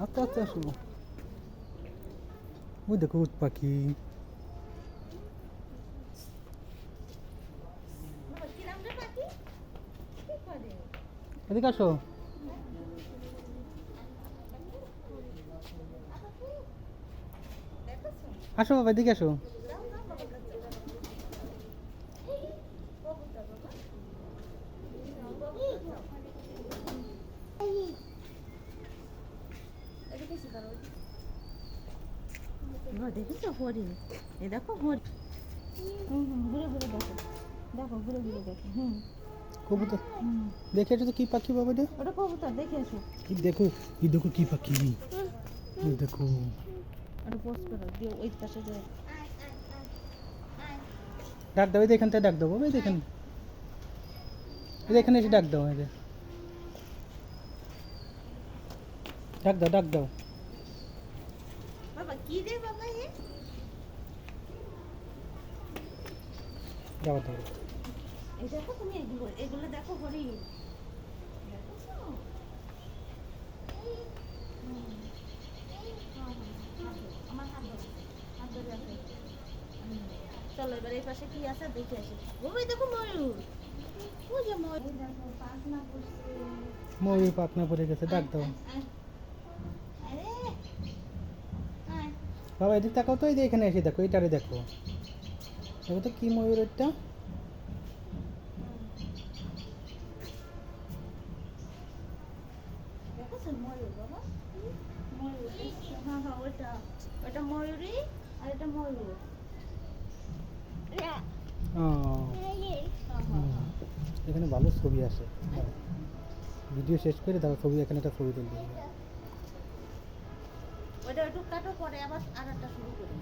আস্তে আস্তে আসো ওই দেখো উট পাখি এদিকে আসো আসো বাবা এদিকে আসো দেখেছ হরিণ এ দেখো হরিণ হুম হুম ঘুরে ঘুরে দেখো। দেখো ঘুরে ঘুরে দেখো হুম। কবুতর? দেখে তো কি পাখি বাবা রে ওটা কবুতর দেখে এসো। এই দেখো এই দেখো কি পাখি। এই দেখো। ওটা পোস্ট করো দিয়ে ওই পাশে যে ডাক দাও এই যে এখান থেকে ডাক দাও বাবা এই দেখেন এখানে এসে ডাক দাও এই যে। ডাক দাও ডাক দাও। বাবা কি রে বাবা এ? দাও দাও এই দেখো তুমি এগুলো এগুলো দেখো হরিণ। চলো এবার এই পাশে কি আছে দেখে আসি। ওই দেখো ময়ূর। ময়ূর। পাখনা পড়ে গেছে ডাক দাও আরে আয় বাবা এদিক তাকাও তো এই যে এখানে এসে দেখো এটারে দেখো। দেখো তো কি ময়ূর এটা হ্যাঁ হ্যাঁ এটা হ্যাঁ এখানে ভালো ছবি আসে। ভিডিও শেষ করে দাও ছবি এখানে একটা ছবি তুলবে ওটা একটু কাটো পরে আবার আর একটা শুরু করি